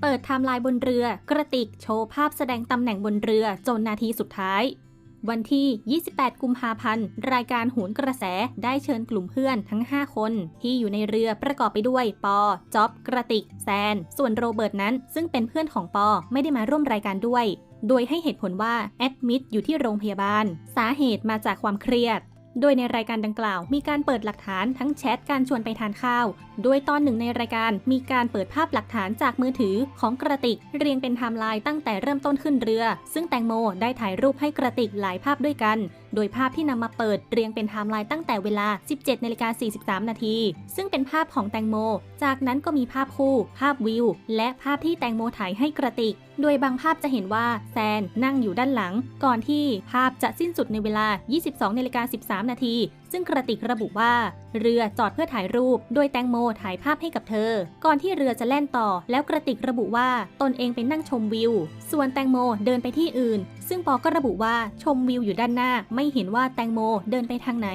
เปิดไทม์ไลน์บนเรือกระติกโชว์ภาพแสดงตำแหน่งบนเรือจนนาทีสุดท้าย วันที่ 28 กุมภาพันธ์ รายการโหนกระแสได้เชิญกลุ่มเพื่อนทั้ง 5 คน ที่อยู่ในเรือประกอบไปด้วย ปอจ๊อบกระติก แซน ส่วนโรเบิร์ตนั้น ซึ่งเป็นเพื่อนของปอไม่ได้มาร่วมรายการด้วย โดยให้เหตุผลว่าแอดมิดอยู่ที่โรงพยาบาล สาเหตุมาจากความเครียด โดยในรายการดังกล่าว มีการเปิดหลักฐานทั้งแชทการชวนไปทานข้าว โดยตอนหนึ่งในรายการมีการเปิดภาพหลักฐานจากมือถือของกระติก เรียงเป็นไทม์ไลน์ตั้งแต่เริ่มต้นขึ้นเรือ ซึ่งแตงโมได้ถ่ายรูปให้กระติกหลายภาพด้วยกัน โดยภาพที่นำมาเปิดเรียงเป็นไทม์ไลน์ตั้งแต่เวลา 17นาฬิกา43 นาที ซึ่งเป็นภาพของแตงโม จากนั้นก็มีภาพคู่ ภาพวิว และภาพที่แตงโมถ่ายให้กระติก โดยบางภาพจะเห็นว่าแซนนั่งอยู่ด้านหลัง ก่อนที่ภาพจะสิ้นสุดในเวลา 22นาฬิกา13 นาที ซึ่งกระติกระบุว่า เรือจอดเพื่อถ่ายรูป โดยแตงโมถ่ายภาพให้กับเธอ ก่อนที่เรือจะแล่นต่อ แล้วกระติกระบุว่าตนเองไปนั่งชมวิว ส่วนแตงโมเดินไปที่อื่น ซึ่งปอก็ระบุว่าชมวิวอยู่ด้านหน้าไม่เห็นว่าแตงโมเดินไปทางไหน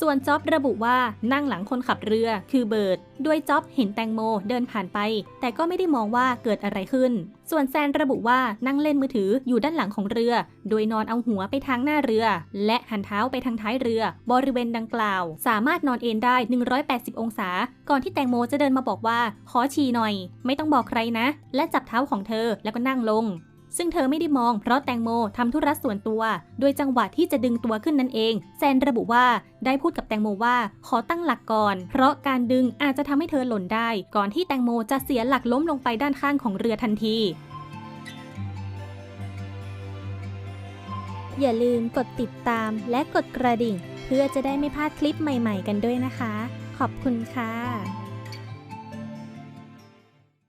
ส่วนจ๊อบระบุว่านั่งหลังคนขับเรือคือเบิร์ดโดยจ๊อบเห็นแตงโมเดินผ่านไป แต่ก็ไม่ได้มองว่าเกิดอะไรขึ้น ส่วนแซนระบุว่านั่งเล่นมือถืออยู่ด้านหลังของเรือ โดยนอนเอาหัวไปทางหน้าเรือ และหันเท้าไปทางท้ายเรือ บริเวณดังกล่าว สามารถนอนเอนได้ 180 องศา ก่อนที่แตงโมจะเดินมาบอกว่า ขอฉี่หน่อย ไม่ต้องบอกใครนะ และจับเท้าของเธอแล้วก็นั่งลง ซึ่งเธอไม่ได้มองเพราะแตงโมทำธุระส่วนตัว โดยจังหวะที่จะดึงตัวขึ้นนั่นเอง แซนระบุว่าได้พูดกับแตงโมว่าขอตั้งหลักก่อน เพราะการดึงอาจจะทำให้เธอหล่นได้ ก่อนที่แตงโมจะเสียหลักล้มลงไปด้านข้างของเรือทันที อย่าลืมกดติดตามและกดกระดิ่ง เพื่อจะได้ไม่พลาดคลิปใหม่ ๆ กันด้วยนะคะ ขอบคุณค่ะ